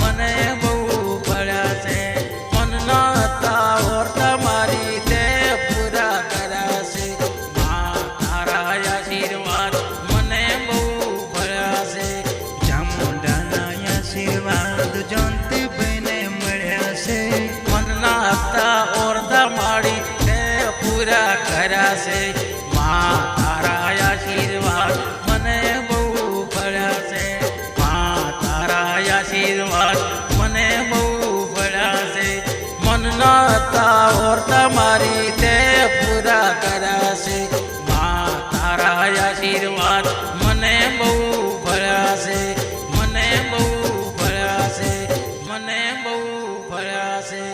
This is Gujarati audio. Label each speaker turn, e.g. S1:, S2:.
S1: મને બહુ પડ્યા છે. મન નતા ઓર તમારી તે પૂરા કરાશે મા તારા આશીર્વાદ મને બહુ પડ્યા છે. ચામુંડાના આશીર્વાદ જંતી બને મળ્યા છે. મન નતા ઓર તમારી તે પૂરા કરાશે મા ઓર તમારી તે પૂરા કરાશે. મા તારા આશીર્વાદ મને બહુ ભળાશે મને બહુ ભળાશે મને બહુ ભળાશે